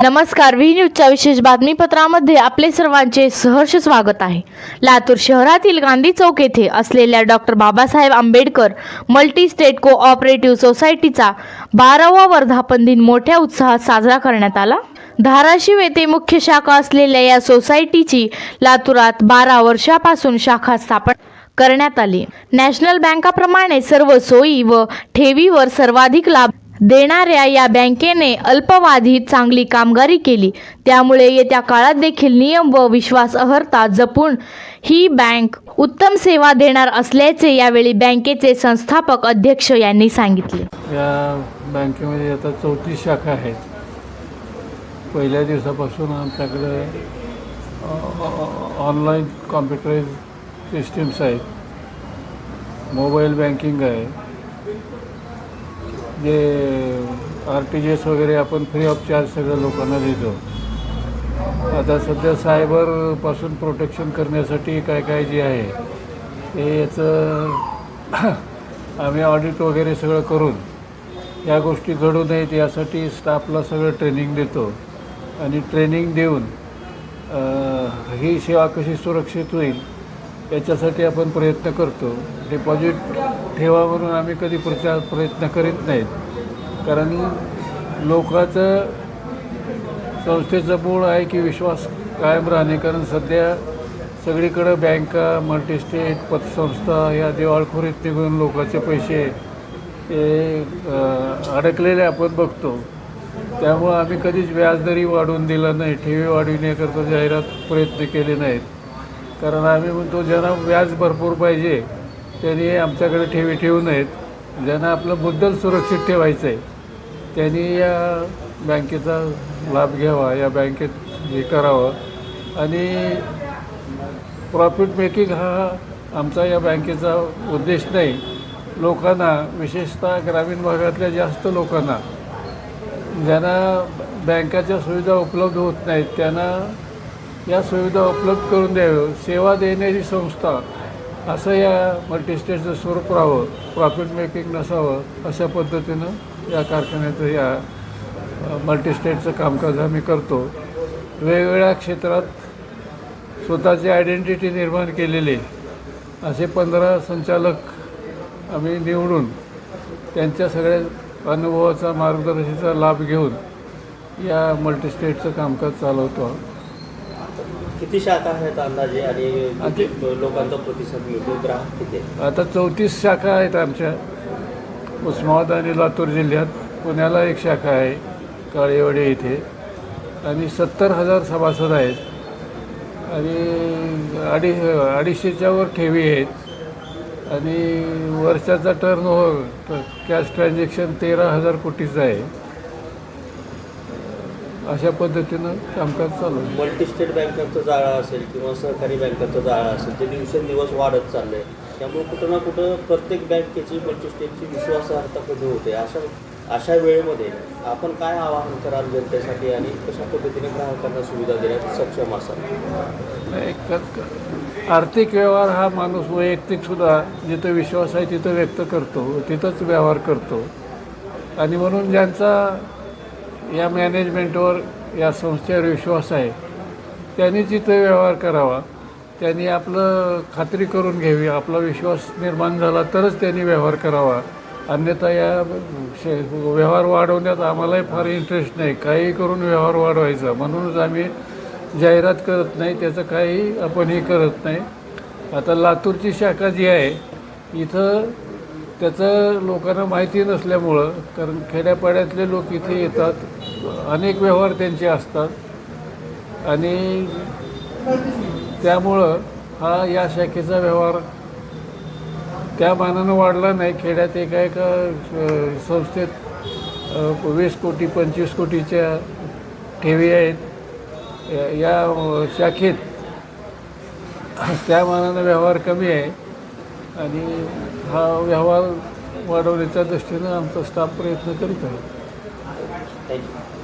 नमस्कार व्ही न्यूजच्या विशेष बातमीपत्रामध्ये आपले सर्वांचे सहर्ष स्वागत आहे. लातूर शहरातील गांधी चौक येथे असलेल्या doctor Babasaheb Ambedkar multi state cooperative सोसायटीचा बारावा वर्धापन दिन मोठ्या उत्साहात साजरा करण्यात आला. धाराशिव येथे मुख्य शाखा असलेल्या या सोसायटीची लातूरात बारा वर्षापासून शाखा स्थापन करण्यात आली. नॅशनल बँकाप्रमाणे सर्व सोयी व ठेवीवर सर्वाधिक लाभ देणाऱ्या या बँकेने अल्पवाधीत चांगली कामगिरी केली. त्यामुळे येत्या काळात देखील नियम व विश्वासार्हता जपून ही बँक उत्तम सेवा देणार असल्याचे यावेळी बँकेचे संस्थापक अध्यक्ष यांनी सांगितले. या बँकेमध्ये आता चौतीस शाखा आहेत. पहिल्या दिवसापासून आमच्याकडे ऑनलाईन कॉम्प्युटराईज सिस्टीम्स आहेत. मोबाईल बँकिंग आहे. जे आर टी जी एस वगैरे आपण फ्री ऑफ चार्ज सगळ्या लोकांना देतो. आता सध्या सायबरपासून प्रोटेक्शन करण्यासाठी काय काय जे आहे ते याचं आम्ही ऑडिट वगैरे सगळं करून या गोष्टी घडू नयेत यासाठी स्टाफला सगळं ट्रेनिंग देतो. आणि ट्रेनिंग देऊन ही सेवा कशी सुरक्षित होईल याच्यासाठी आपण प्रयत्न करतो. डिपॉझिट ठेवा म्हणून आम्ही कधी प्रचार प्रयत्न करीत नाहीत. कारण लोकांचं संस्थेचं मूळ आहे की विश्वास कायम राहणे. कारण सध्या सगळीकडं बँका मल्टीस्टेट पतसंस्था या दिवाळखोरीत निघून लोकांचे पैसे ते अडकलेले आपण बघतो. त्यामुळं आम्ही कधीच व्याजदरी वाढवून दिला नाही. ठेवी वाढविण्याकरता जाहिरात प्रयत्न केले नाहीत. कारण आम्ही म्हणतो ज्यांना व्याज भरपूर पाहिजे त्यांनी आमच्याकडे ठेवी ठेवू नयेत. ज्यांना आपलं मुद्दल सुरक्षित ठेवायचं आहे त्यांनी या बँकेचा लाभ घ्यावा या बँकेत हे करावं. आणि प्रॉफिट मेकिंग हा आमचा या बँकेचा उद्देश नाही. लोकांना विशेषतः ग्रामीण भागातल्या जास्त लोकांना ज्यांना बँकाच्या सुविधा उपलब्ध होत नाहीत त्यांना या सुविधा उपलब्ध करून द्याव्या सेवा देणारी संस्था असं या मल्टीस्टेटचं स्वरूप राहावं. प्रॉफिट मेकिंग नसावं अशा पद्धतीनं या कारखान्याचं या मल्टीस्टेटचं कामकाज आम्ही करतो. वेगवेगळ्या क्षेत्रात स्वतःची आयडेंटिटी निर्माण केलेली असे पंधरा संचालक आम्ही निवडून त्यांच्या सगळ्या अनुभवाचा मार्गदर्शनाचा लाभ घेऊन या मल्टीस्टेटचं कामकाज चालवतो. आहोत. किती शाखा आहेत अंदाजे? आणि किती लोकांचा प्रतिसाद मिळतो ग्राहक किती? आहेत? आता चौतीस शाखा आहेत आमच्या. उस्मानाबाद आणि लातूर जिल्ह्यात पुण्याला एक शाखा आहे काळेवाडी इथे. आणि सत्तर हजार सभासद आहेत. आणि अडी अडीचशेच्या वर ठेवी आहेत. आणि वर्षाचा टर्न ओव्हर कॅश ट्रान्झॅक्शन तेरा हजार कोटीचं आहे. अशा पद्धतीनं कामकाज चालू आहे. मल्टीस्टेट बँकांचं जाळं असेल किंवा सहकारी बँकांचं जाळं असेल ते दिवसेंदिवस वाढत चाललंय त्यामुळे कुठं ना कुठं प्रत्येक बँकेची मल्टीस्टेटची विश्वासार्हता कमी होते. अशा अशा वेळेमध्ये आपण काय आवाहन कराल जनतेसाठी आणि कशा पद्धतीने ग्राहकांना सुविधा देण्यात सक्षम असाल? एक क- आर्थिक व्यवहार हा माणूस वैयक्तिक सुद्धा जिथं विश्वास आहे तिथं व्यक्त करतो तिथंच व्यवहार करतो. आणि म्हणून ज्यांचा या मॅनेजमेंटवर या संस्थेवर विश्वास आहे. त्यांनी तिथं व्यवहार करावा त्यांनी आपलं खात्री करून घ्यावी आपला विश्वास निर्माण झाला तरच त्यांनी व्यवहार करावा. अन्यथा या व्यवहार वाढवण्यात आम्हालाही फार इंटरेस्ट नाही. काही करून व्यवहार वाढवायचा. म्हणूनच आम्ही जाहिरात करत नाही त्याचं काही आपण हे करत नाही. आता लातूरची शाखा जी आहे इथं त्याचं लोकांना माहिती नसल्यामुळं कारण खेड्यापाड्यातले लोक इथे येतात. अनेक व्यवहार त्यांचे असतात. आणि त्यामुळं हा या शाखेचा व्यवहार त्या मानानं वाढला नाही. खेड्यात एका एका संस्थेत वीस कोटी पंचवीस कोटीच्या ठेवी आहेत. या- या शाखेत त्या मानानं व्यवहार कमी आहे. आणि हा व्यवहार वाढवण्याच्या दृष्टीनं आमचा स्टाफ प्रयत्न करीत आहे. Thank you.